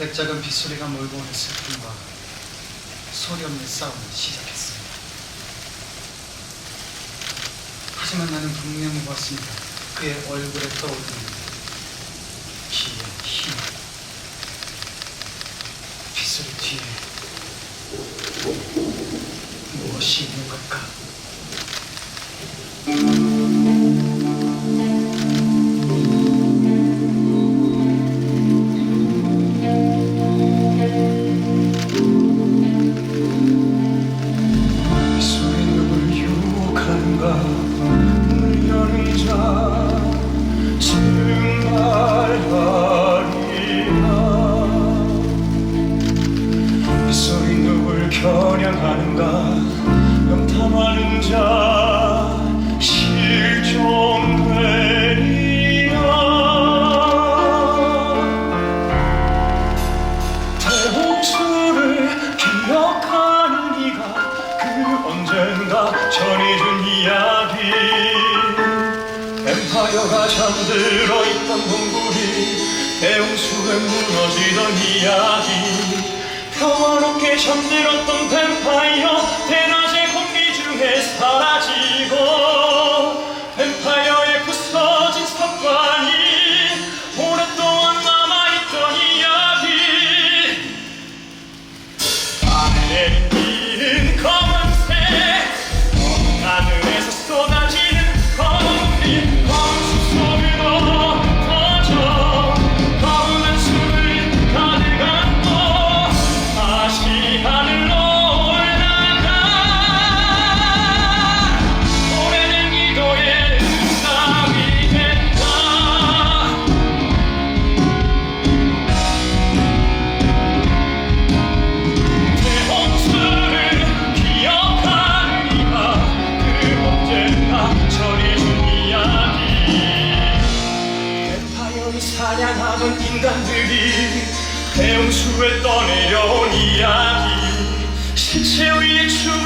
백작은 빗소리가 몰고 오는 슬픔과 소리 없는 싸움을 시작했습니다. 하지만 나는 분명히 봤습니다. 그의 얼굴에 떠오르는 기의 힘. 빗소리 뒤에 무엇이 있는 걸까? 문 여는 자 뱀파이어가 잠들어 있던 동굴이 대홍수에 무너지던 이야기 평화롭게 잠들었던 뱀파이어 인간들이 대홍수에 떠내려온 이야기. 시체 위에 추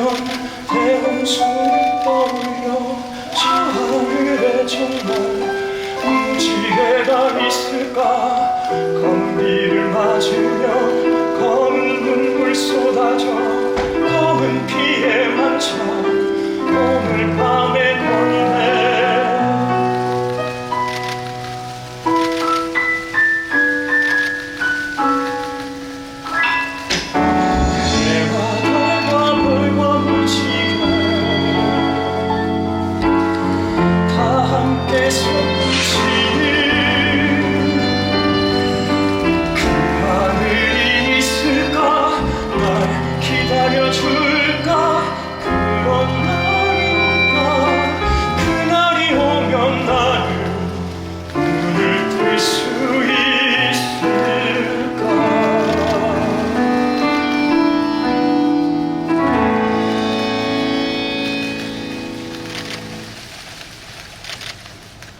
들리면 대홍수를 떠올려 저 하늘에 정말 무지개가 있을까? 검은 비를 맞으며 검은 눈물 쏟아져 this.